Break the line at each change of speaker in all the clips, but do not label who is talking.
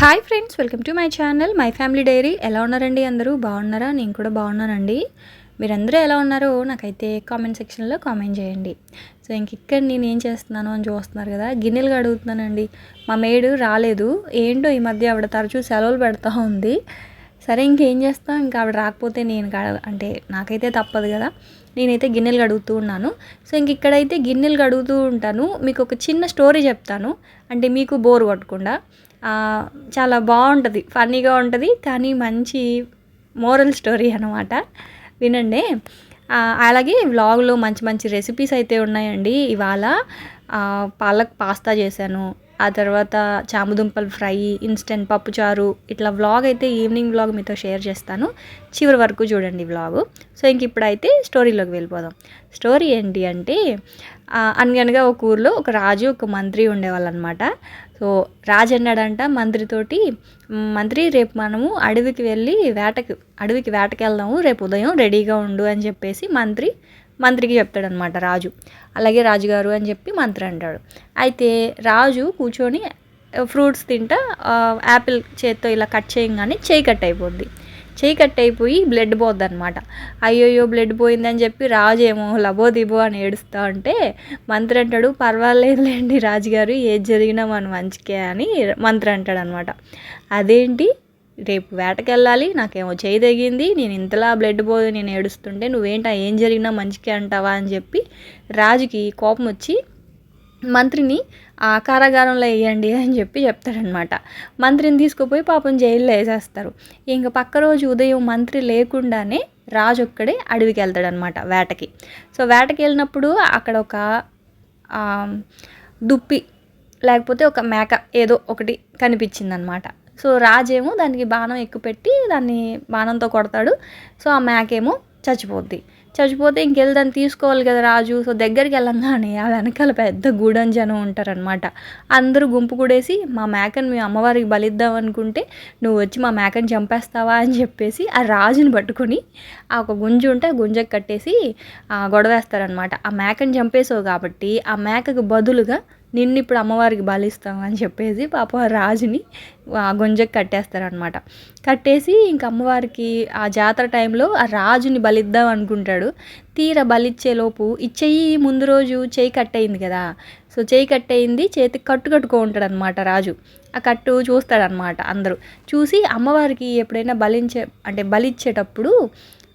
Hi friends welcome to my channel my family diary. ఎలా ఉన్నారండి అందరూ? బాగున్నారా? నేను కూడా బాగున్నానండి. మీరందరూ ఎలా ఉన్నారో నాకైతే కామెంట్ సెక్షన్లో కామెంట్ చేయండి. సో ఇంక ఇక్కడ నేను ఏం చేస్తున్నాను అని చూస్తున్నారు కదా గిన్నెలు కడుగుతున్నానండి. మా మేడు రాలేదు. ఏంటో ఈ మధ్య ఆవిడ తరచూ సెలవులు పెడతా ఉంది. సరే ఇంకేం చేస్తాం? ఇంకా ఆవిడ రాకపోతే నేను అంటే నాకైతే తప్పదు కదా. నేనైతే గిన్నెలు కడుగుతూ ఉన్నాను. సో ఇంక ఇక్కడైతే గిన్నెలు కడుగుతూ ఉంటాను. మీకు ఒక చిన్న స్టోరీ చెప్తాను. అంటే మీకు బోర్ కొట్టకుండా. చాలా బాగుంటుంది ఫన్నీగా ఉంటుంది కానీ మంచి మోరల్ స్టోరీ అనమాట వినండి. అలాగే వ్లాగ్లో మంచి మంచి రెసిపీస్ అయితే ఉన్నాయండి. ఇవాళ పాలక్ పాస్తా చేశాను. ఆ తర్వాత చామదుంపలు ఫ్రై ఇన్స్టెంట్ పప్పుచారు ఇట్లా వ్లాగ్ అయితే ఈవినింగ్ వ్లాగ్ మీతో షేర్ చేస్తాను. చివరి వరకు చూడండి వ్లాగు సో ఇంక ఇప్పుడైతే స్టోరీలోకి వెళ్ళిపోదాం. స్టోరీ ఏంటి అంటే అనగనగా ఒక ఊర్లో ఒక రాజు ఒక మంత్రి ఉండేవాళ్ళు అనమాట సో రాజు అన్నాడంట మంత్రితోటి మంత్రి రేపు మనము అడవికి వెళ్ళి వేటకి అడవికి వేటకి వెళ్దాము రేపు ఉదయం రెడీగా ఉండు అని చెప్పేసి మంత్రి మంత్రికి చెప్తాడనమాట రాజు. అలాగే రాజుగారు అని చెప్పి మంత్రి అంటాడు. అయితే రాజు కూర్చొని ఫ్రూట్స్ తింటా యాపిల్ చేత్తో ఇలా కట్ చేయగానే చేయి కట్ అయిపోద్ది. చేయి కట్ అయిపోయి బ్లడ్ పోద్ది అనమాట అయ్యోయ్యో బ్లడ్ పోయిందని చెప్పి రాజు ఏమో లబో దిబో అని ఏడుస్తా ఉంటే మంత్రి అంటాడు పర్వాలేదులేండి రాజుగారు ఏది జరిగినా మన మంచికే అని మంత్రి అంటాడు అనమాట అదేంటి? రేపు వేటకెళ్ళాలి నాకేమో చేయి తగింది నేను ఇంతలా బ్లడ్ పోయి నేను ఏడుస్తుంటే నువ్వేంటా ఏం జరిగినా మంచికే అంటావా అని చెప్పి రాజుకి కోపం వచ్చి మంత్రిని ఆ కారాగారంలో వేయండి అని చెప్పి చెప్తాడనమాట మంత్రిని తీసుకుపోయి పాపం జైల్లో వేసేస్తారు. ఇంక పక్క రోజు ఉదయం మంత్రి లేకుండానే రాజు ఒక్కడే అడవికి వెళ్తాడనమాట వేటకి. సో వేటకి వెళ్ళినప్పుడు అక్కడ ఒక దుప్పి లేకపోతే ఒక మేక ఏదో ఒకటి కనిపించిందనమాట సో రాజేమో దానికి బాణం ఎక్కుపెట్టి దాన్ని బాణంతో కొడతాడు. సో ఆ మ్యాకేమో చచ్చిపోద్ది. చచ్చిపోతే ఇంకెళ్ళి దాన్ని తీసుకోవాలి కదా రాజు. సో దగ్గరికి వెళ్ళంగానే ఆ వెనకాల పెద్ద గూడెం జనం ఉంటారనమాట అందరూ గుంపు కూడేసి మా మేకని మీ అమ్మవారికి బలిద్దాం అనుకుంటే నువ్వు వచ్చి మా మేకని చంపేస్తావా? అని చెప్పేసి ఆ రాజుని పట్టుకొని ఆ ఒక గుంజు ఉంటే ఆ గుంజకు కట్టేసి ఆ, గొడవేస్తారనమాట ఆ మేకని చంపేసావు కాబట్టి ఆ మేకకు బదులుగా నిన్ను ఇప్పుడు అమ్మవారికి బలిస్తాం అని చెప్పేసి పాప ఆ రాజుని ఆ గుంజకు కట్టేస్తారనమాట కట్టేసి ఇంక అమ్మవారికి ఆ జాతర టైంలో ఆ రాజుని బలిద్దాం అనుకుంటాడు. తీర బలిచ్చేలోపు ఈ చెయ్యి ముందు రోజు చెయ్యి కట్టయింది కదా. సో చేయి కట్టయింది చేతికి కట్టు కట్టుకో ఉంటాడు అనమాట రాజు. ఆ కట్టు చూస్తాడనమాట అందరూ. చూసి అమ్మవారికి ఎప్పుడైనా బలించే అంటే బలిచ్చేటప్పుడు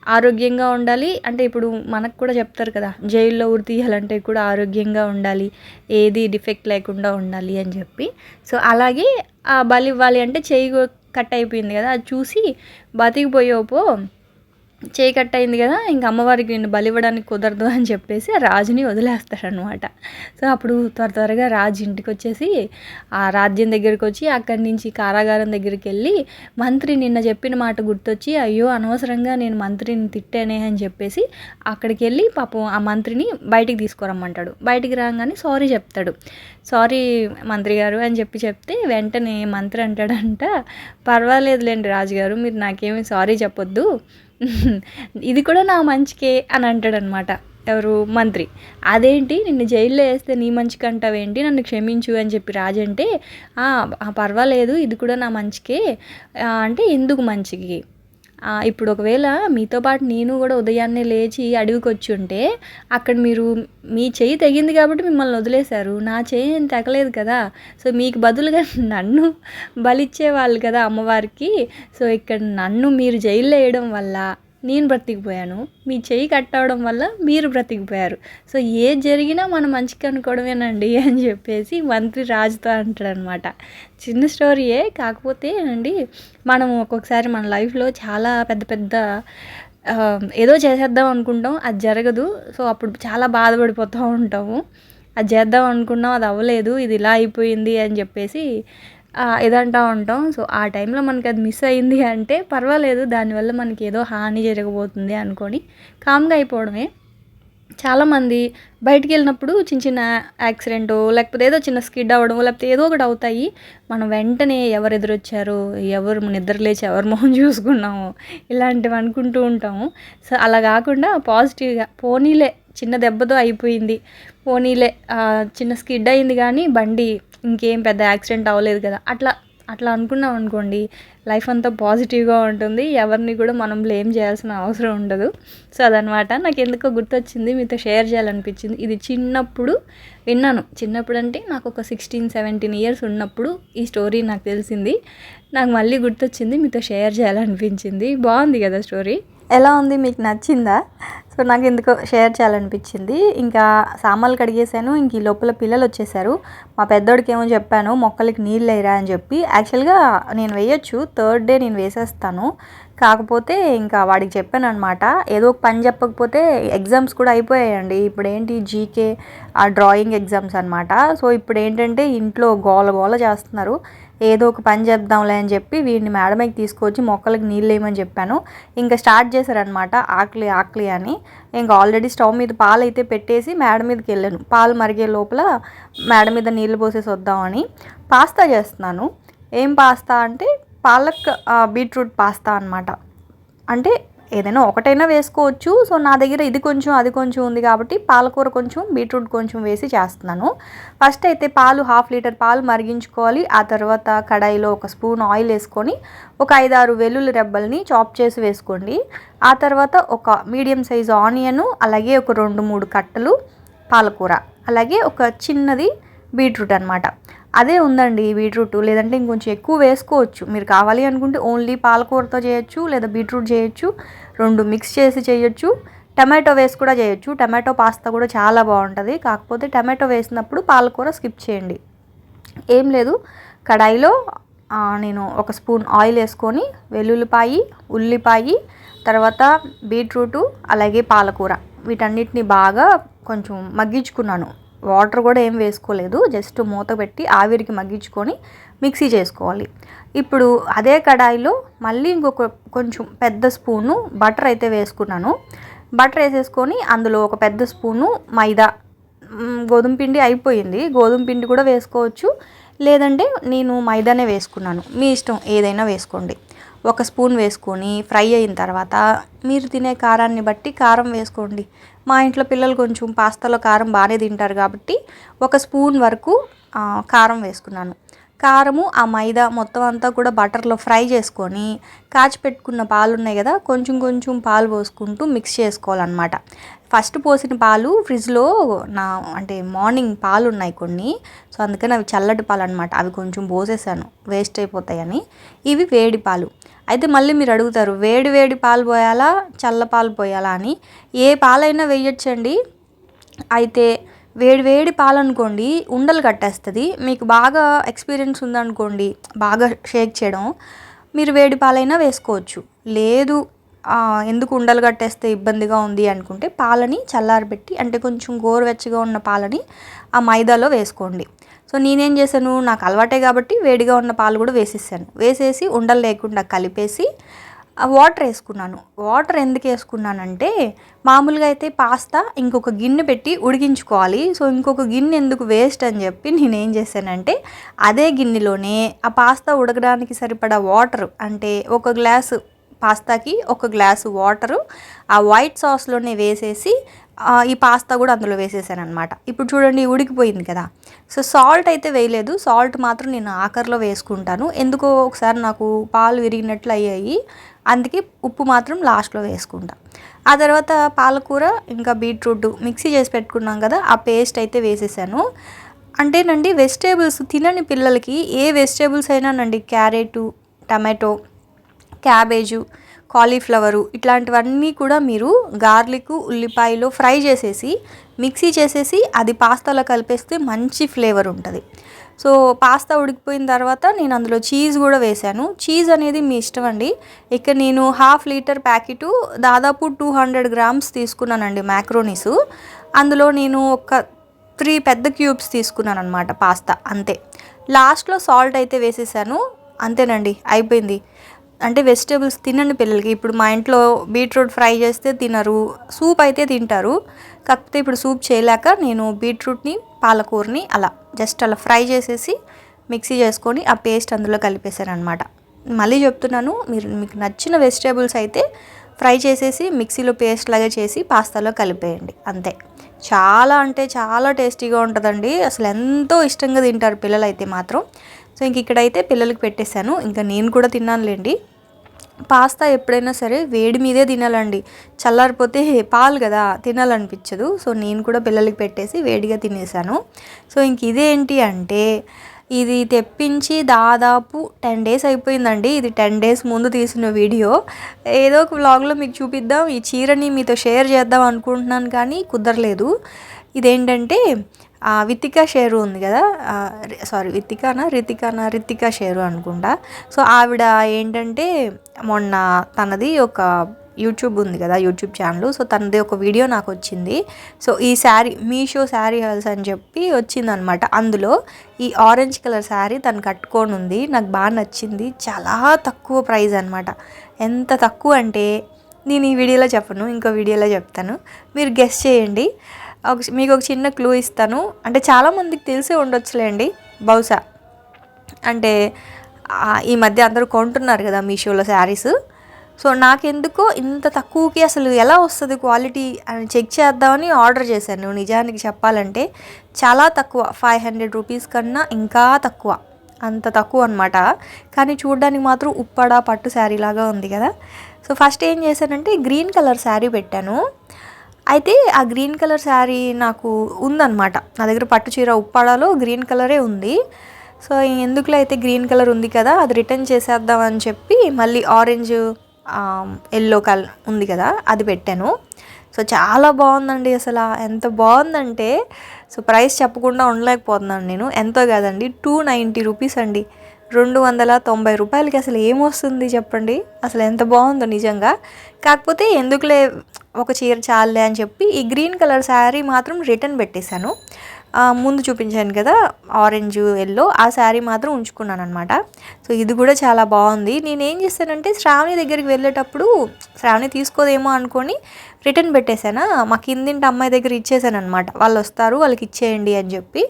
ఆరోగ్యంగా ఉండాలి. అంటే ఇప్పుడు మనకు కూడా చెప్తారు కదా జైల్లో ఉరి తీయాలంటే కూడా ఆరోగ్యంగా ఉండాలి ఏది డిఫెక్ట్ లేకుండా ఉండాలి అని చెప్పి. సో అలాగే ఆ బలి ఇవ్వాలి అంటే చేయి కట్ అయిపోయింది కదా అది చూసి బతికిపోయేపో చేయి కట్ అయింది కదా ఇంక అమ్మవారికి నిన్ను బలి ఇవ్వడానికి కుదరదు అని చెప్పేసి రాజుని వదిలేస్తాడనమాట సో అప్పుడు త్వర త్వరగా రాజు ఇంటికి వచ్చేసి ఆ రాజ్యం దగ్గరికి వచ్చి అక్కడి నుంచి కారాగారం దగ్గరికి వెళ్ళి మంత్రి నిన్న చెప్పిన మాట గుర్తొచ్చి అయ్యో అనవసరంగా నేను మంత్రిని తిట్టానే అని చెప్పేసి అక్కడికి వెళ్ళి పాపం ఆ మంత్రిని బయటికి తీసుకురమ్మంటాడు. బయటికి రాగానే సారీ చెప్తాడు. సారీ మంత్రి గారు అని చెప్పి చెప్తే వెంటనే మంత్రి అంటాడంట పర్వాలేదులేండి రాజుగారు మీరు నాకేమీ సారీ చెప్పొద్దు. ఇది కూడా నా మంచికే అని అంటాడనమాట ఎవరు? మంత్రి. అదేంటి? నిన్ను జైల్లో వేస్తే నీ మంచికి అంటావేంటి? నన్ను క్షమించు అని చెప్పి రాజు అంటే పర్వాలేదు ఇది కూడా నా మంచికే. అంటే ఎందుకు మంచికి? ఇప్పుడు ఒకవేళ మీతో పాటు నేను కూడా ఉదయాన్నే లేచి అడవికి వచ్చి ఉంటే అక్కడ మీరు మీ చెయ్యి తెగింది కాబట్టి మిమ్మల్ని వదిలేశారు. నా చెయ్యి నేను తెగలేదు కదా. సో మీకు బదులుగా నన్ను బలిచ్చేవాళ్ళు కదా అమ్మవారికి. సో ఇక్కడ నన్ను మీరు జైల్లో వేయడం వల్ల నేను బ్రతికిపోయాను. మీ చెయ్యి కట్టవడం వల్ల మీరు బ్రతికిపోయారు. సో ఏది జరిగినా మనం మంచిగా అనుకోవడమేనండి అని చెప్పేసి మంత్రి రాజుతో అంటాడనమాట చిన్న స్టోరీయే కాకపోతే అండి మనం ఒక్కొక్కసారి మన లైఫ్లో చాలా పెద్ద పెద్ద ఏదో చేసేద్దాం అనుకుంటాం అది జరగదు. సో అప్పుడు చాలా బాధపడిపోతూ ఉంటాము. అది చేద్దాం అనుకున్నాం అది అవ్వలేదు ఇది ఇలా అయిపోయింది అని చెప్పేసి ఇదంటా ఉంటాం. సో ఆ టైంలో మనకి అది మిస్ అయింది అంటే పర్వాలేదు దానివల్ల మనకి ఏదో హాని జరగబోతుంది అనుకొని కామ్గా అయిపోవడమే. చాలామంది బయటికి వెళ్ళినప్పుడు చిన్న చిన్న యాక్సిడెంట్ లేకపోతే ఏదో చిన్న స్కిడ్ అవ్వడం లేకపోతే ఏదో ఒకటి అవుతాయి. మనం వెంటనే ఎవరు ఎదురొచ్చారు ఎవరు నిద్ర లేచి ఎవరు మొహం చూసుకున్నాము ఇలాంటివి అనుకుంటూ ఉంటాము. సో అలా కాకుండా పాజిటివ్గా పోనీలే చిన్న దెబ్బతో అయిపోయింది. పోనీలే చిన్న స్కిడ్ అయింది కానీ బండి ఇంకేం పెద్ద యాక్సిడెంట్ అవ్వలేదు కదా. అట్లా అట్లా అనుకున్నాం అనుకోండి లైఫ్ అంతా పాజిటివ్గా ఉంటుంది ఎవరిని కూడా మనం బ్లేమ్ చేయాల్సిన అవసరం ఉండదు. సో అదనమాట నాకు ఎందుకో గుర్తొచ్చింది మీతో షేర్ చేయాలనిపించింది. ఇది చిన్నప్పుడు విన్నాను. చిన్నప్పుడు అంటే నాకు ఒక సిక్స్టీన్ సెవెంటీన్ ఇయర్స్ ఉన్నప్పుడు ఈ స్టోరీ నాకు తెలిసింది. నాకు మళ్ళీ గుర్తొచ్చింది మీతో షేర్ చేయాలనిపించింది. బాగుంది కదా స్టోరీ. ఎలా ఉంది? మీకు నచ్చిందా? సో నాకు ఎందుకో షేర్ చేయాలనిపించింది. ఇంకా సామాన్లు కడిగేశాను. ఇంక ఈ లోపల పిల్లలు వచ్చేసారు. మా పెద్దోడికి ఏమో చెప్పాను మొక్కలకి నీళ్ళు వేయరా అని చెప్పి. యాక్చువల్గా నేను వేయొచ్చు. థర్డ్ డే నేను వేసేస్తాను. కాకపోతే ఇంకా వాడికి చెప్పాను అనమాట ఏదో ఒక పని చెప్పకపోతే ఎగ్జామ్స్ కూడా అయిపోయాయండి. ఇప్పుడు ఏంటి జీకే ఆ డ్రాయింగ్ ఎగ్జామ్స్ అనమాట సో ఇప్పుడు ఏంటంటే ఇంట్లో గోల గోల చేస్తున్నారు. ఏదో ఒక పని చెప్దాంలే అని చెప్పి వీడిని మేడమైకి తీసుకొచ్చి మొక్కలకి నీళ్ళు వేయమని చెప్పాను. ఇంకా స్టార్ట్ చేశారనమాట ఆకలి ఆకలి అని. ఇంకా ఆల్రెడీ స్టవ్ మీద పాలు అయితే పెట్టేసి మేడ మీదకి వెళ్ళాను. పాలు మరిగే లోపల మేడ మీద నీళ్ళు పోసేసి వద్దామని పాస్తా చేస్తున్నాను. ఏం పాస్తా అంటే పాలక్ బీట్రూట్ పాస్తా అనమాట అంటే ఏదైనా ఒకటైనా వేసుకోవచ్చు. సో నా దగ్గర ఇది కొంచెం అది కొంచెం ఉంది కాబట్టి పాలకూర కొంచెం బీట్రూట్ కొంచెం వేసి చేస్తున్నాను. ఫస్ట్ అయితే పాలు హాఫ్ లీటర్ పాలు మరిగించుకోవాలి. ఆ తర్వాత కడాయిలో ఒక స్పూన్ ఆయిల్ వేసుకొని ఒక ఐదారు వెల్లుల్లి రెబ్బల్ని చాప్ చేసి వేసుకోండి. ఆ తర్వాత ఒక మీడియం సైజ్ ఆనియను అలాగే ఒక రెండు మూడు కట్టలు పాలకూర అలాగే ఒక చిన్నది బీట్రూట్ అనమాట అదే ఉందండి బీట్రూట్. లేదంటే ఇంకొంచెం ఎక్కువ వేసుకోవచ్చు. మీరు కావాలి అనుకుంటే ఓన్లీ పాలకూరతో చేయొచ్చు లేదా బీట్రూట్ చేయొచ్చు రెండు మిక్స్ చేసి చేయొచ్చు. టమాటో వేసి కూడా చేయొచ్చు. టమాటో పాస్తా కూడా చాలా బాగుంటుంది. కాకపోతే టమాటో వేసినప్పుడు పాలకూర స్కిప్ చేయండి. ఏం లేదు. కడాయిలో నేను ఒక స్పూన్ ఆయిల్ వేసుకొని వెల్లుల్లిపాయి ఉల్లిపాయి తర్వాత బీట్రూటు అలాగే పాలకూర. వీటన్నిటిని బాగా కొంచెం మగ్గించుకున్నాను. వాటర్ కూడా ఏం వేసుకోలేదు. జస్ట్ మూత పెట్టి ఆవిరికి మగ్గించుకొని మిక్సీ చేసుకోవాలి. ఇప్పుడు అదే కడాయిలో మళ్ళీ ఇంకొక కొంచెం పెద్ద స్పూను బటర్ అయితే వేసుకున్నాను. బటర్ వేసేసుకొని అందులో ఒక పెద్ద స్పూను మైదా. గోధుమ పిండి అయిపోయింది. గోధుమ పిండి కూడా వేసుకోవచ్చు. లేదంటే నేను మైదానే వేసుకున్నాను. మీ ఇష్టం ఏదైనా వేసుకోండి. ఒక స్పూన్ వేసుకొని ఫ్రై అయిన తర్వాత మీరు తినే కారాన్ని బట్టి కారం వేసుకోండి. మా ఇంట్లో పిల్లలు కొంచెం పాస్తాలో కారం బాగానే తింటారు కాబట్టి ఒక స్పూన్ వరకు కారం వేసుకున్నాను. కారము ఆ మైదా మొత్తం అంతా కూడా బటర్లో ఫ్రై చేసుకొని కాచి పెట్టుకున్న పాలు ఉన్నాయి కదా కొంచెం కొంచెం పాలు పోసుకుంటూ మిక్స్ చేసుకోవాలన్నమాట. ఫస్ట్ పోసిన పాలు ఫ్రిడ్జ్లో నా అంటే మార్నింగ్ పాలు ఉన్నాయి కొన్ని సో అందుకని అవి చల్లటి పాలు అనమాట అవి కొంచెం పోసేసాను వేస్ట్ అయిపోతాయని. ఇవి వేడి పాలు. అయితే మళ్ళీ మీరు అడుగుతారు వేడి వేడి పాలు పోయాలా చల్ల పాలు పోయాలా అని. ఏ పాలైనా వేయొచ్చండి. అయితే వేడి వేడి పాలు అనుకోండి ఉండలు కట్టేస్తుంది. మీకు బాగా ఎక్స్పీరియన్స్ ఉందనుకోండి బాగా షేక్ చేయడం మీరు వేడి పాలైనా వేసుకోవచ్చు. లేదు ఎందుకు ఉండలు కట్టేస్తే ఇబ్బందిగా ఉంది అనుకుంటే పాలని చల్లారబెట్టి అంటే కొంచెం గోరువెచ్చగా ఉన్న పాలని ఆ మైదాలో వేసుకోండి. సో నేనేం చేశాను నాకు అలవాటే కాబట్టి వేడిగా ఉన్న పాలు కూడా వేసేసాను. వేసేసి ఉండలు లేకుండా కలిపేసి వాటర్ వేసుకున్నాను. వాటర్ ఎందుకు వేసుకున్నానంటే మామూలుగా అయితే పాస్తా ఇంకొక గిన్నె పెట్టి ఉడికించుకోవాలి. సో ఇంకొక గిన్నె ఎందుకు వేస్ట్ అని చెప్పి నేను ఏం చేశానంటే అదే గిన్నెలోనే ఆ పాస్తా ఉడకడానికి సరిపడా వాటర్ అంటే ఒక గ్లాసు పాస్తాకి ఒక గ్లాసు వాటరు ఆ వైట్ సాస్లోనే వేసేసి ఈ పాస్తా కూడా అందులో వేసేసాను అనమాట ఇప్పుడు చూడండి ఉడికిపోయింది కదా. సో సాల్ట్ అయితే వేయలేదు. సాల్ట్ మాత్రం నేను ఆఖరిలో వేసుకుంటాను. ఎందుకో ఒకసారి నాకు పాలు విరిగినట్లు అయ్యాయి. అందుకే ఉప్పు మాత్రం లాస్ట్లో వేసుకుంటా. ఆ తర్వాత పాలకూర ఇంకా బీట్రూట్ మిక్సీ చేసి పెట్టుకున్నాం కదా ఆ పేస్ట్ అయితే వేసేసాను. అంటేనండి వెజిటేబుల్స్ తినని పిల్లలకి ఏ వెజిటేబుల్స్ అయినానండి క్యారెటు టమాటో క్యాబేజు కాలీఫ్లవరు ఇట్లాంటివన్నీ కూడా మీరు గార్లిక్ ఉల్లిపాయలో ఫ్రై చేసేసి మిక్సీ చేసేసి అది పాస్తాలో కలిపేస్తే మంచి ఫ్లేవర్ ఉంటుంది. సో పాస్తా ఉడికిపోయిన తర్వాత నేను అందులో చీజ్ కూడా వేశాను. చీజ్ అనేది మీ ఇష్టం అండి. ఇక్కడ నేను హాఫ్ లీటర్ ప్యాకెట్ దాదాపు టూ హండ్రెడ్ గ్రామ్స్ తీసుకున్నానండి మ్యాక్రోనీస్. అందులో నేను ఒక త్రీ పెద్ద క్యూబ్స్ తీసుకున్నాను అనమాట పాస్తా అంతే. లాస్ట్లో సాల్ట్ అయితే వేసేసాను. అంతేనండి అయిపోయింది. అంటే వెజిటేబుల్స్ తినండి పిల్లలకి ఇప్పుడు మా ఇంట్లో బీట్రూట్ ఫ్రై చేస్తే తినరు సూప్ అయితే తింటారు. కాకపోతే ఇప్పుడు సూప్ చేయలేక నేను బీట్రూట్ని పాలకూరని అలా జస్ట్ అలా ఫ్రై చేసేసి మిక్సీ చేసుకొని ఆ పేస్ట్ అందులో కలిపేశాను అనమాట మళ్ళీ చెప్తున్నాను మీరు మీకు నచ్చిన వెజిటేబుల్స్ అయితే ఫ్రై చేసేసి మిక్సీలో పేస్ట్ లాగా చేసి పాస్తాలో కలిపేయండి అంతే. చాలా అంటే చాలా టేస్టీగా ఉంటుందండి అసలు ఎంతో ఇష్టంగా తింటారు పిల్లలు అయితే మాత్రం. సో ఇంక ఇక్కడైతే పిల్లలకి పెట్టేశాను. ఇంకా నేను కూడా తిన్నానులేండి. పాస్తా ఎప్పుడైనా సరే వేడి మీదే తినాలండి. చల్లారిపోతే పాలు కదా తినాలనిపించదు. సో నేను కూడా పిల్లలకి పెట్టేసి వేడిగా తినేసాను సో ఇంక ఇదేంటి అంటే ఇది తెప్పించి దాదాపు టెన్ డేస్ అయిపోయిందండి. ఇది టెన్ డేస్ ముందు తీసిన వీడియో. ఏదో ఒక వ్లాగ్లో మీకు చూపిద్దాం. ఈ చీరని మీతో షేర్ చేద్దాం అనుకుంటున్నాను కానీ కుదరలేదు. ఇదేంటంటే వితిక షేరు ఉంది కదా? సారీ వితికానా? రితికానా? రితికా షేరు అనుకుంటా. సో ఆవిడ ఏంటంటే మొన్న తనది ఒక యూట్యూబ్ ఉంది కదా యూట్యూబ్ ఛానల్. సో తనది ఒక వీడియో నాకు వచ్చింది. సో ఈ శారీ మీషో శారీ హల్స్ అని చెప్పి వచ్చిందనమాట. అందులో ఈ ఆరెంజ్ కలర్ శారీ తను కట్టుకొని ఉంది. నాకు బాగా నచ్చింది. చాలా తక్కువ ప్రైస్ అనమాట. ఎంత తక్కువ అంటే నేను ఈ వీడియోలో చెప్పను ఇంకో వీడియోలో చెప్తాను. మీరు గెస్ట్ చేయండి. ఒక మీకు ఒక చిన్న క్లూ ఇస్తాను. అంటే చాలామందికి తెలిసే ఉండొచ్చులేండి బహుశా. అంటే ఈ మధ్య అందరూ కొంటున్నారు కదా మీషోలో శారీస్. సో నాకెందుకో ఇంత తక్కువకి అసలు ఎలా వస్తుంది క్వాలిటీ అని చెక్ చేద్దామని ఆర్డర్ చేశాను. నిజానికి చెప్పాలంటే చాలా తక్కువ ఫైవ్ హండ్రెడ్ రూపీస్ కన్నా ఇంకా తక్కువ. అంత తక్కువ అనమాట కానీ చూడడానికి మాత్రం ఉప్పడా పట్టు శారీ లాగా ఉంది కదా. సో ఫస్ట్ ఏం చేశానంటే గ్రీన్ కలర్ శారీ పెట్టాను. అయితే ఆ గ్రీన్ కలర్ శారీ నాకు ఉందన్నమాట. నా దగ్గర పట్టు చీర ఉప్పాడలో గ్రీన్ కలరే ఉంది. సో ఎందుకులో అయితే గ్రీన్ కలర్ ఉంది కదా అది రిటర్న్ చేసేద్దాం అని చెప్పి మళ్ళీ ఆరెంజ్ ఎల్లో కలర్ ఉంది కదా అది పెట్టాను. సో చాలా బాగుందండి అసలు. ఎంత బాగుందంటే సో ప్రైస్ చెప్పకుండా ఉండలేకపోతున్నాను నేను. ఎంతో కాదండి టూ నైంటీ రూపీస్ అండి. రెండు వందల తొంభై రూపాయలకి అసలు ఏమొస్తుంది చెప్పండి? అసలు ఎంత బాగుందో నిజంగా. కాకపోతే ఎందుకులే ఒక చీర చాలే అని చెప్పి ఈ గ్రీన్ కలర్ శారీ మాత్రం రిటర్న్ పెట్టేశాను. ముందు చూపించాను కదా ఆరెంజ్ ఎల్లో ఆ శారీ మాత్రం ఉంచుకున్నాను అనమాట సో ఇది కూడా చాలా బాగుంది. నేను ఏం చేశానంటే శ్రావణి దగ్గరికి వెళ్ళేటప్పుడు శ్రావణి తీసుకోదేమో అనుకొని రిటర్న్ పెట్టేశాను. మా కిందింటి అమ్మాయి దగ్గర ఇచ్చేసాను అనమాట వాళ్ళు వస్తారు వాళ్ళకి ఇచ్చేయండి అని చెప్పి.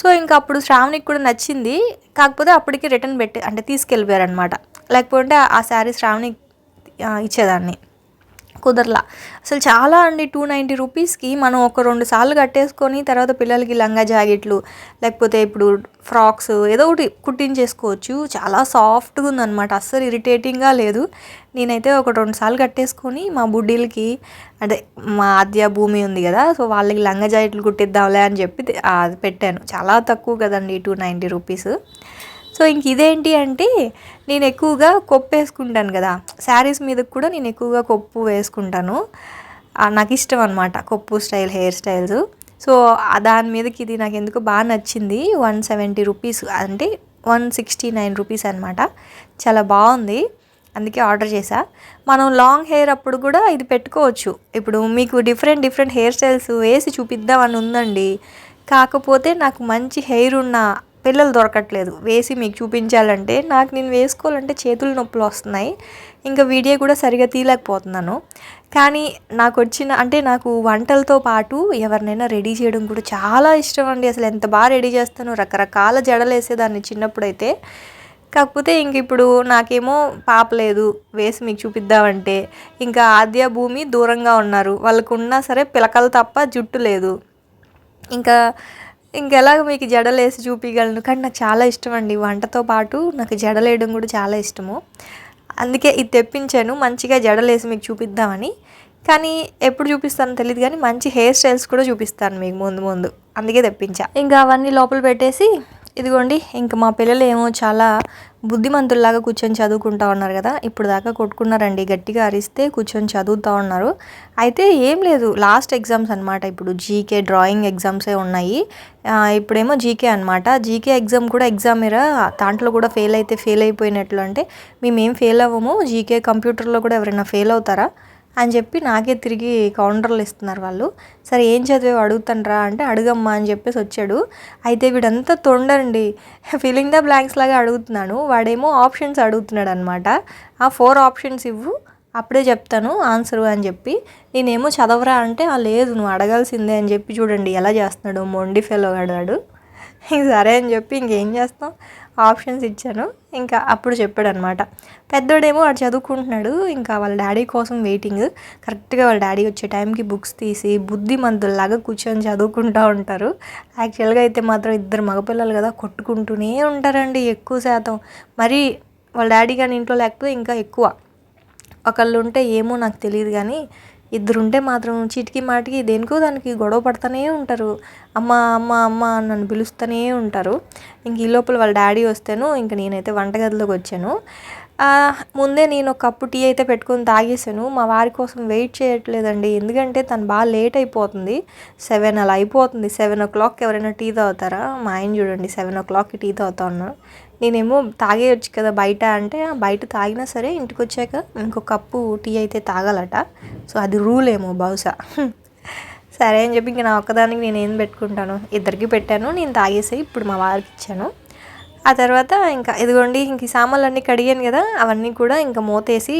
సో ఇంకా అప్పుడు శ్రావణికి కూడా నచ్చింది. కాకపోతే అప్పటికి రిటర్న్ పెట్టే అంటే తీసుకెళ్ళిపోయారనమాట లేకపోతే ఆ శారీ శ్రావణి ఇచ్చేదాన్ని. కుదరలా. అసలు చాలా అండి టూ నైంటీ రూపీస్కి మనం ఒక రెండు సార్లు కట్టేసుకొని తర్వాత పిల్లలకి లంగా జాకెట్లు లేకపోతే ఇప్పుడు ఫ్రాక్స్ ఏదో ఒకటి కుట్టించేసుకోవచ్చు. చాలా సాఫ్ట్గా ఉందన్నమాట. అస్సలు ఇరిటేటింగ్గా లేదు. నేనైతే ఒక రెండు సార్లు కట్టేసుకొని మా బుడ్డీలకి అంటే మా ఆద్య భూమి ఉంది కదా సో వాళ్ళకి లంగా జాకెట్లు కుట్టిద్దాంలే అని చెప్పి పెట్టాను. చాలా తక్కువ కదండి టూ నైంటీ రూపీస్. సో ఇంక ఇదేంటి అంటే నేను ఎక్కువగా కొప్పు వేసుకుంటాను కదా. శారీస్ మీద కూడా నేను ఎక్కువగా కొప్పు వేసుకుంటాను. నాకు ఇష్టం అనమాట కొప్పు స్టైల్ హెయిర్ స్టైల్స్. సో దాని మీదకి ఇది నాకు ఎందుకు బాగా నచ్చింది. వన్ సెవెంటీ రూపీస్ అంటే వన్ సిక్స్టీ నైన్ రూపీస్ అనమాట చాలా బాగుంది. అందుకే ఆర్డర్ చేశా. మనం లాంగ్ హెయిర్ అప్పుడు కూడా ఇది పెట్టుకోవచ్చు. ఇప్పుడు మీకు డిఫరెంట్ డిఫరెంట్ హెయిర్ స్టైల్స్ వేసి చూపిద్దామని ఉందండి. కాకపోతే నాకు మంచి హెయిర్ ఉన్న పిల్లలు దొరకట్లేదు. వేసి మీకు చూపించాలంటే నాకు నేను వేసుకోవాలంటే చేతులు నొప్పులు వస్తున్నాయి. ఇంకా వీడియో కూడా సరిగా తీయలేకపోతున్నాను. కానీ నాకు వచ్చిన అంటే నాకు వంటలతో పాటు ఎవరినైనా రెడీ చేయడం కూడా చాలా ఇష్టం అండి. అసలు ఎంత బాగా రెడీ చేస్తాను రకరకాల జడలు వేసేదాన్ని చిన్నప్పుడైతే. కాకపోతే ఇంక ఇప్పుడు నాకేమో పాప లేదు. వేసి మీకు చూపిద్దామంటే ఇంకా ఆద్య భూమి దూరంగా ఉన్నారు. వాళ్ళకున్నా సరే పిలకలు తప్ప జుట్టు లేదు. ఇంకా ఇంకెలాగ మీకు జడలేసి చూపించగలను కానీ నాకు చాలా ఇష్టం అండి వంటతో పాటు నాకు జడలేయడం కూడా చాలా ఇష్టము. అందుకే ఇది తెప్పించాను. మంచిగా జడలేసి మీకు చూపిద్దామని. కానీ ఎప్పుడు చూపిస్తానో తెలియదు కానీ మంచి హెయిర్ స్టైల్స్ కూడా చూపిస్తాను మీకు ముందు ముందు. అందుకే తెప్పించా. ఇంకా అవన్నీ లోపల పెట్టేసి ఇదిగోండి ఇంక మా పిల్లలు ఏమో చాలా బుద్ధిమంతుల్లాగా కూర్చొని చదువుకుంటా ఉన్నారు కదా ఇప్పుడు దాకా కొట్టుకున్నారండి గట్టిగా అరిస్తే కూర్చొని చదువుతూ ఉన్నారు. అయితే ఏం లేదు లాస్ట్ ఎగ్జామ్స్ అనమాట ఇప్పుడు జీకే డ్రాయింగ్ ఎగ్జామ్సే ఉన్నాయి. ఇప్పుడేమో జీకే అనమాట జీకే ఎగ్జామ్ కూడా ఎగ్జామ్ మీరా దాంట్లో కూడా ఫెయిల్ అయితే ఫెయిల్ అయిపోయినట్లు అంటే మేమేం ఫెయిల్ అవ్వము జీకే కంప్యూటర్లో కూడా ఎవరైనా ఫెయిల్ అవుతారా? అని చెప్పి నాకే తిరిగి కౌంటర్లు ఇస్తున్నారు వాళ్ళు. సరే ఏం చదివే అడుగుతానరా అంటే అడుగమ్మా అని చెప్పేసి వచ్చాడు. అయితే వీడంతా తొండండి ఫిలింగ్ ద బ్లాంక్స్ లాగా అడుగుతున్నాను. వాడేమో ఆప్షన్స్ అడుగుతున్నాడు అనమాట ఆ ఫోర్ ఆప్షన్స్ ఇవ్వు అప్పుడే చెప్తాను ఆన్సర్ అని చెప్పి. నేనేమో చదవరా అంటే ఆ లేదు నువ్వు అడగాల్సిందే అని చెప్పి చూడండి ఎలా చేస్తున్నాడు మొండి ఫెలో వాడు. సరే అని చెప్పి ఇంకేం చేస్తాం? ఆప్షన్స్ ఇచ్చాను. ఇంకా అప్పుడు చెప్పాడు అనమాట పెద్దోడేమో వాడు చదువుకుంటున్నాడు. ఇంకా వాళ్ళ డాడీ కోసం వెయిటింగ్ కరెక్ట్గా వాళ్ళ డాడీ వచ్చే టైంకి బుక్స్ తీసి బుద్ధిమంతుల్లాగా కూర్చొని చదువుకుంటూ ఉంటారు. యాక్చువల్గా అయితే మాత్రం ఇద్దరు మగపిల్లలు కదా కొట్టుకుంటూనే ఉంటారండి ఎక్కువ శాతం. మరి వాళ్ళ డాడీ కానీ ఇంట్లో లేకపోతే ఇంకా ఎక్కువ. ఒకళ్ళు ఉంటే ఏమో నాకు తెలియదు కానీ ఇద్దరు ఉంటే మాత్రం చీటికి మాటికి దేనికో దానికి గొడవ పడుతూనే ఉంటారు. అమ్మ అమ్మ అమ్మ నన్ను పిలుస్తూనే ఉంటారు. ఇంక ఈ లోపల వాళ్ళ డాడీ వస్తేను ఇంక నేనైతే వంటగదిలోకి వచ్చాను. ముందే నేను ఒక కప్పు టీ అయితే పెట్టుకొని తాగేసాను మా వారి కోసం వెయిట్ చేయట్లేదండి. ఎందుకంటే తను బాగా లేట్ అయిపోతుంది. సెవెన్ అలా అయిపోతుంది. సెవెన్ ఓ క్లాక్ ఎవరైనా టీ తాగుతారా? మా ఆయన చూడండి సెవెన్ ఓ క్లాక్కి టీ తాగుతా ఉన్నాను నేనేమో తాగేయచ్చు కదా బయట అంటే బయట తాగినా సరే ఇంటికి వచ్చాక ఇంకో కప్పు టీ అయితే తాగాలట. సో అది రూల్ ఏమో బహుశా సరే అని చెప్పి ఇంక నా ఒక్కదానికి నేను ఏం పెట్టుకుంటాను? ఇద్దరికి పెట్టాను నేను తాగేసి ఇప్పుడు మా వారికి ఇచ్చాను. ఆ తర్వాత ఇంకా ఇదిగోండి ఇంక సామాన్లు అన్నీ కడిగాను కదా అవన్నీ కూడా ఇంకా మూతేసి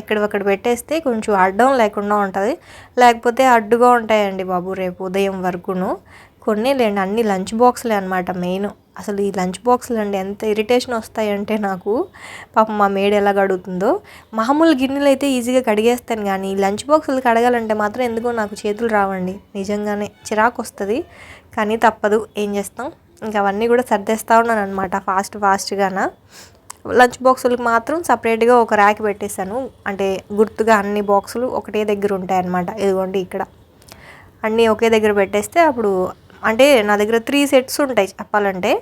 ఎక్కడొక్కడ పెట్టేస్తే కొంచెం అడ్డం లేకుండా ఉంటుంది. లేకపోతే అడ్డుగా ఉంటాయండి బాబు రేపు ఉదయం వరకును. కొన్ని లేండి అన్ని లంచ్ బాక్స్లే అనమాట మెయిన్. అసలు ఈ లంచ్ బాక్స్లు అండి ఎంత ఇరిటేషన్ వస్తాయంటే నాకు. పాపం మా మేడ ఎలా కడుగుతుందో. మామూలు గిన్నెలు అయితే ఈజీగా కడిగేస్తాను కానీ ఈ లంచ్ బాక్సులు కడగాలంటే మాత్రం ఎందుకో నాకు చేతులు రావండి. నిజంగానే చిరాకు వస్తుంది. కానీ తప్పదు. ఏం చేస్తాం? ఇంకా అవన్నీ కూడా సర్దేస్తూ ఉన్నాను అనమాట ఫాస్ట్ ఫాస్ట్గాన. లంచ్ బాక్సులకు మాత్రం సపరేట్గా ఒక ర్యాక్ పెట్టేశాను. అంటే గుర్తుగా అన్ని బాక్సులు ఒకటే దగ్గర ఉంటాయి అన్నమాట ఇదిగోండి ఇక్కడ. అన్నీ ఒకే దగ్గర పెట్టేస్తే అప్పుడు అంటే నా దగ్గర త్రీ సెట్స్ ఉంటాయి చెప్పాలంటే.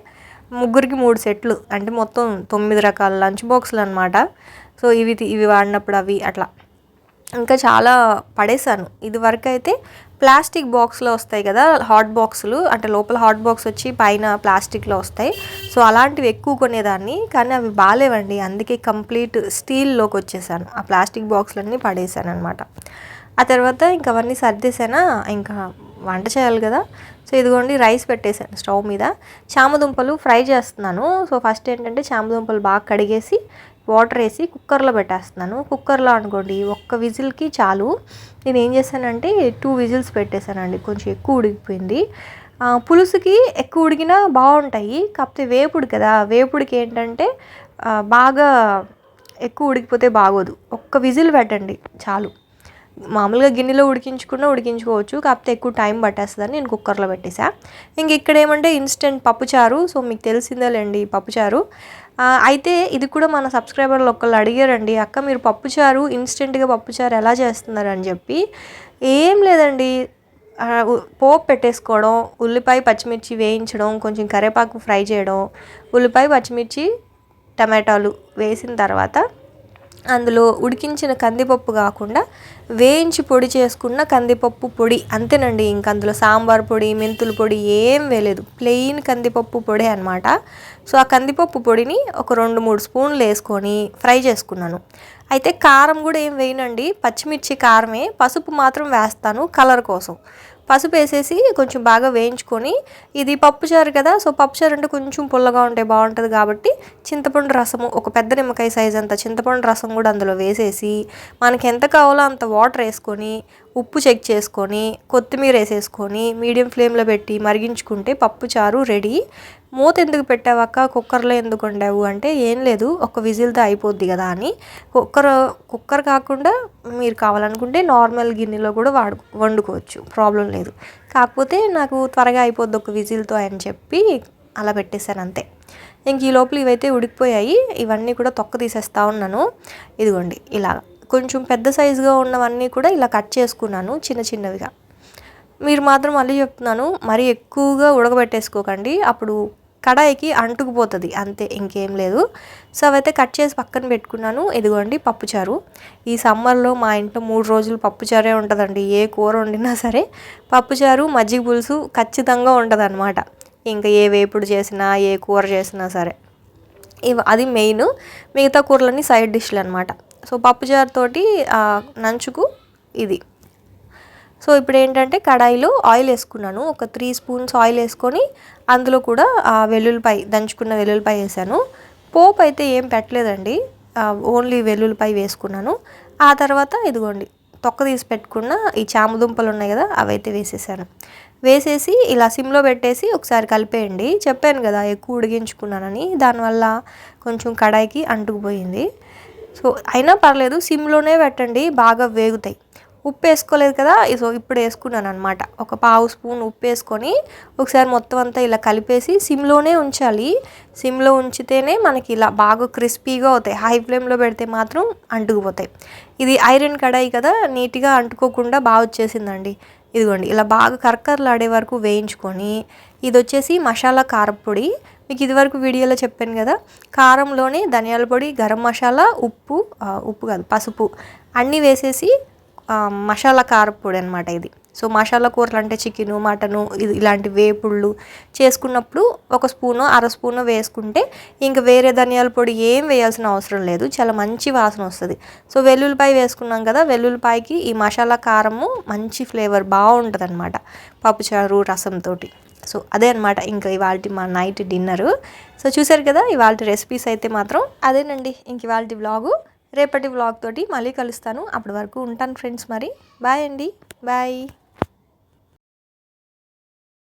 ముగ్గురికి మూడు సెట్లు. అంటే మొత్తం తొమ్మిది రకాల లంచ్ బాక్సులు అనమాట సో ఇవి ఇవి వాడినప్పుడు అవి అట్లా. ఇంకా చాలా పడేశాను. ఇది వరకు అయితే ప్లాస్టిక్ బాక్స్లో వస్తాయి కదా హాట్ బాక్సులు. అంటే లోపల హాట్ బాక్స్ వచ్చి పైన ప్లాస్టిక్లో వస్తాయి. సో అలాంటివి ఎక్కువ కొనేదాన్ని. కానీ అవి బాగాలేవండి. అందుకే కంప్లీట్ స్టీల్లోకి వచ్చేసాను. ఆ ప్లాస్టిక్ బాక్సులన్నీ పడేసాను అనమాట ఆ తర్వాత ఇంకా అవన్నీ సర్దేశానా? ఇంకా వంట చేయాలి కదా. సో ఇదిగోండి రైస్ పెట్టేశాను స్టవ్ మీద. చామదుంపలు ఫ్రై చేస్తున్నాను. సో ఫస్ట్ ఏంటంటే చామదుంపలు బాగా కడిగేసి వాటర్ వేసి కుక్కర్లో పెట్టేస్తున్నాను. కుక్కర్లో అనుకోండి ఒక్క విజిల్కి చాలు. నేను ఏం చేశానంటే టూ విజిల్స్ పెట్టేశానండి కొంచెం ఎక్కువ ఉడికిపోయింది. పులుసుకి ఎక్కువ ఉడికినా బాగుంటాయి కాకపోతే వేపుడు కదా. వేపుడికి ఏంటంటే బాగా ఎక్కువ ఉడికిపోతే బాగోదు. ఒక్క విజిల్ పెట్టండి చాలు. మామూలుగా గిన్నెలో ఉడికించుకున్నా ఉడికించుకోవచ్చు కాకపోతే ఎక్కువ టైం పట్టేస్తుందని నేను కుక్కర్లో పెట్టేసా ఇంక ఇక్కడ ఏమంటే ఇన్స్టెంట్ పప్పుచారు సో మీకు తెలిసిందేలేండి పప్పుచారు. అయితే ఇది కూడా మన సబ్స్క్రైబర్లు ఒకళ్ళు అడిగారండి అక్క మీరు పప్పుచారు ఇన్స్టెంట్గా పప్పుచారు ఎలా చేస్తున్నారు అని చెప్పి. ఏం లేదండి పోపు పెట్టేసుకోవడం ఉల్లిపాయ పచ్చిమిర్చి వేయించడం కొంచెం కరివేపాకు ఫ్రై చేయడం ఉల్లిపాయ పచ్చిమిర్చి టమాటాలు వేసిన తర్వాత అందులో ఉడికించిన కందిపప్పు కాకుండా వేయించి పొడి చేసుకున్న కందిపప్పు పొడి అంతేనండి. ఇంక అందులో సాంబార్ పొడి మెంతుల పొడి ఏం వేయలేదు. ప్లెయిన్ కందిపప్పు పొడి అనమాట సో ఆ కందిపప్పు పొడిని ఒక రెండు మూడు స్పూన్లు వేసుకొని ఫ్రై చేసుకున్నాను. అయితే కారం కూడా ఏం వేయనండి. పచ్చిమిర్చి కారమే. పసుపు మాత్రం వేస్తాను కలర్ కోసం. పసుపు వేసేసి కొంచెం బాగా వేయించుకొని ఇది పప్పుచారు కదా సో పప్పుచారు అంటే కొంచెం పుల్లగా ఉంటే బాగుంటుంది కాబట్టి చింతపండు రసము ఒక పెద్ద నిమ్మకాయ సైజ్ అంత చింతపండు రసం కూడా అందులో వేసేసి మనకి ఎంత కావాలో అంత వాటర్ వేసుకొని ఉప్పు చెక్ చేసుకొని కొత్తిమీర వేసేసుకొని మీడియం ఫ్లేమ్లో పెట్టి మరిగించుకుంటే పప్పు చారు రెడీ. మూత ఎందుకు పెట్టావక్క కుక్కర్లో ఎందుకు వండావు? అంటే ఏం లేదు ఒక విజిల్తో అయిపోద్ది కదా అని. కుక్కర్ కుక్కర్ కాకుండా మీరు కావాలనుకుంటే నార్మల్ గిన్నెలో కూడా వాడు వండుకోవచ్చు. ప్రాబ్లం లేదు. కాకపోతే నాకు త్వరగా అయిపోద్ది ఒక విజిల్తో అని చెప్పి అలా పెట్టేశాను అంతే. ఇంక ఈ లోపల ఇవైతే ఉడికిపోయాయి. ఇవన్నీ కూడా తొక్క తీసేస్తా ఉన్నాను. ఇదిగోండి ఇలా కొంచెం పెద్ద సైజుగా ఉన్నవన్నీ కూడా ఇలా కట్ చేసుకున్నాను చిన్న చిన్నవిగా. మీరు మాత్రం మళ్ళీ చెప్తున్నాను మరీ ఎక్కువగా ఉడకబెట్టేసుకోకండి. అప్పుడు కడాయికి అంటుకుపోతుంది అంతే ఇంకేం లేదు. సో అవైతే కట్ చేసి పక్కన పెట్టుకున్నాను. ఇదిగోండి పప్పుచారు. ఈ సమ్మర్లో మా ఇంట్లో మూడు రోజులు పప్పుచారే ఉంటుందండి. ఏ కూర వండినా సరే పప్పుచారు మజ్జిగ పులుసు ఖచ్చితంగా ఉంటుంది ఇంకా ఏ వేపుడు చేసినా ఏ కూర చేసినా సరే. ఇవి అది మెయిన్. మిగతా కూరలన్నీ సైడ్ డిష్లు అనమాట సో పప్పుచారు తోటి నంచుకు ఇది. సో ఇప్పుడు ఏంటంటే కడాయిలో ఆయిల్ వేసుకున్నాను. ఒక త్రీ స్పూన్స్ ఆయిల్ వేసుకొని అందులో కూడా ఆ వెల్లుల్లిపాయ దంచుకున్న వెల్లుల్లిపాయ వేసాను. పోపు అయితే ఏం పెట్టలేదండి. ఓన్లీ వెల్లుల్లిపాయ వేసుకున్నాను. ఆ తర్వాత ఇదిగోండి తొక్క తీసి పెట్టుకున్న ఈ చామదుంపలు ఉన్నాయి కదా అవైతే వేసేసాను.
వేసేసి ఇలా సిమ్లో పెట్టేసి ఒకసారి కలిపేయండి. చెప్పాను కదా ఎక్కువ ఉడిగించుకున్నానని దానివల్ల కొంచెం కడాయికి అంటుకుపోయింది. సో అయినా పర్లేదు సిమ్లోనే పెట్టండి బాగా వేగుతాయి. ఉప్పు వేసుకోలేదు కదా సో ఇప్పుడు వేసుకున్నాను అనమాట ఒక పావు స్పూన్ ఉప్పు వేసుకొని ఒకసారి మొత్తం అంతా ఇలా కలిపేసి సిమ్లోనే ఉంచాలి. సిమ్లో ఉంచితేనే మనకి ఇలా బాగా క్రిస్పీగా అవుతాయి. హై ఫ్లేమ్లో పెడితే మాత్రం అంటుకుపోతాయి. ఇది ఐరన్ కడాయి కదా నీట్గా అంటుకోకుండా బాగా వచ్చేసిందండి. ఇదిగోండి ఇలా బాగా కరకరలాడే వరకు వేయించుకొని ఇది వచ్చేసి మసాలా కారపొడి. మీకు ఇదివరకు వీడియోలో చెప్పాను కదా కారంలోనే ధనియాల పొడి గరం మసాలా ఉప్పు ఉప్పు కాదు పసుపు అన్నీ వేసేసి మసాలా కారపొడి అనమాట ఇది. సో మసాలా కూరలు అంటే చికెను మటను ఇది ఇలాంటి వేపుళ్ళు చేసుకున్నప్పుడు ఒక స్పూను అర స్పూను వేసుకుంటే ఇంకా వేరే ధనియాల పొడి ఏం వేయాల్సిన అవసరం లేదు చాలా మంచి వాసన వస్తుంది. సో వెల్లుల్లిపాయ వేసుకున్నాం కదా వెల్లుల్లిపాయకి ఈ మసాలా కారము మంచి ఫ్లేవర్ బాగుంటుంది అనమాట పప్పుచారు రసంతో సో అదే అనమాట ఇంకా ఇవాళ మా నైట్ డిన్నరు. సో చూసారు కదా ఇవాళ రెసిపీస్ అయితే మాత్రం అదేనండి. ఇంక ఇవాళ వ్లాగు. రేపటి వ్లాగ్ తోటి మళ్ళీ కలుస్తాను. అప్పటి వరకు ఉంటాను ఫ్రెండ్స్ మరి. బాయ్ అండి. బాయ్.